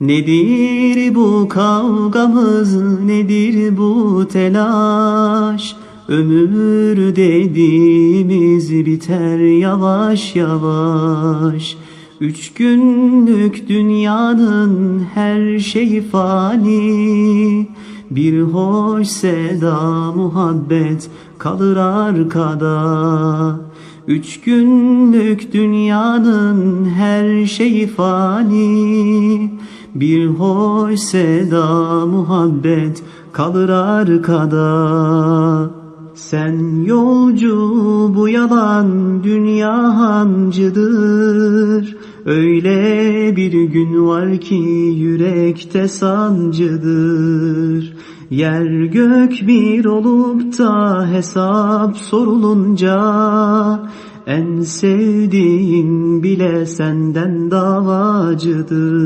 Nedir bu kavgamız, nedir bu telaş? Ömür dediğimiz biter yavaş yavaş. Üç günlük dünyanın her şeyi fani. Bir hoş seda muhabbet kalır arkada. Üç günlük dünyanın her şeyi fani. Bir hoş seda muhabbet kalır arkada. Sen yolcu bu yalan dünya hancıdır. Öyle bir gün var ki yürekte sancıdır Yer gök bir olup da hesap sorulunca En sevdiğin bile senden davacıdır